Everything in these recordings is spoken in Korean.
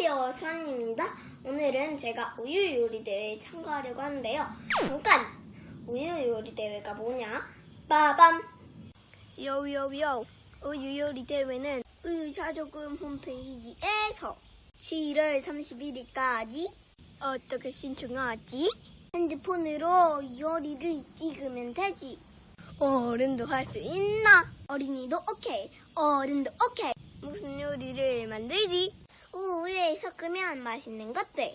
안녕하세요, 수아님입니다. 오늘은 제가 우유 요리 대회에 참가하려고 하는데요. 잠깐! 우유 요리 대회가 뭐냐? 빠밤! 요요요! 우유 요리 대회는 우유 자조금 홈페이지에서 7월 31일까지 어떻게 신청하지? 핸드폰으로 요리를 찍으면 되지. 어른도 할 수 있나? 어린이도 오케이. 어른도 오케이. 무슨 요리를 만들지? 우유에 섞으면 맛있는 것들.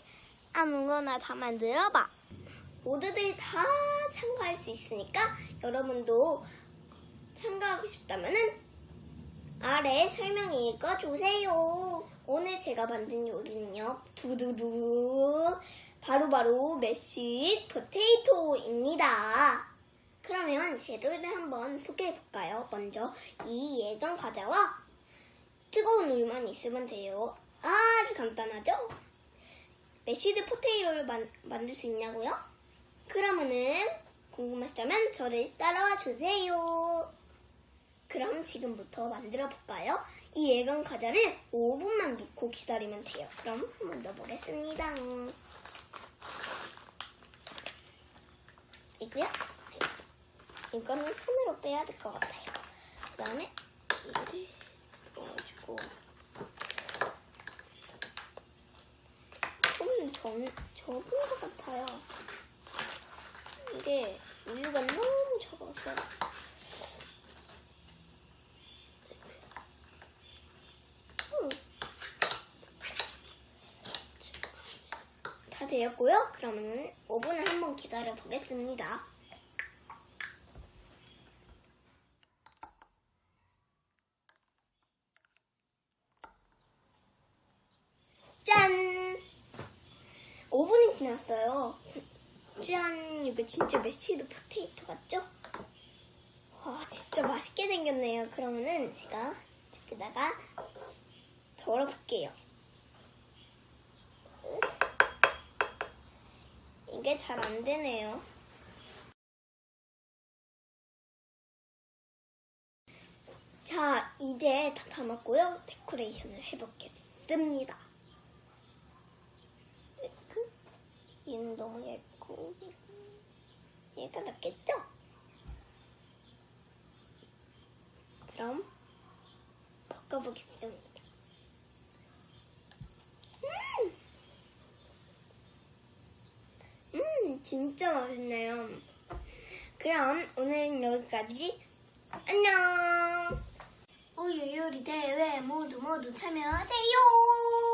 아무거나 다 만들어봐. 모두들 다 참가할 수 있으니까 여러분도 참가하고 싶다면은 아래 설명 읽어주세요. 오늘 제가 만든 요리는요. 두두두. 바로바로 메쉬 포테이토입니다. 그러면 재료를 한번 소개해볼까요? 먼저 이 예감 과자와 뜨거운 우유만 있으면 돼요. 아주 간단하죠? 메시드 포테이토를 만, 만들 수 있냐고요? 그러면은 궁금하시다면 저를 따라와 주세요. 그럼 지금부터 만들어 볼까요? 이 예감 과자를 5분만 놓고 기다리면 돼요. 그럼 한번 넣어보겠습니다. 이거요? 이거는 손으로 빼야 될 것 같아요. 그 다음에 이를 넣어주고 조금 전, 적은 것 같아요. 이게 우유가 너무 적어서 음. 다 되었고요. 그러면 5분을 한번 기다려 보겠습니다. 짠! 5분이 지났어요. 짠! 이거 진짜 메시드 포테이토 같죠? 와, 진짜 맛있게 생겼네요. 그러면은 제가 여기다가 덜어볼게요. 이게 잘 안 되네요. 자, 이제 다 담았고요. 데코레이션을 해보겠습니다. 이렇게. 너무 얇고 얘가 낫겠죠? 그럼 볶아보겠습니다. 음! 음, 진짜 맛있네요. 그럼 오늘은 여기까지. 안녕! 우유 요리 대회 모두 모두 참여하세요!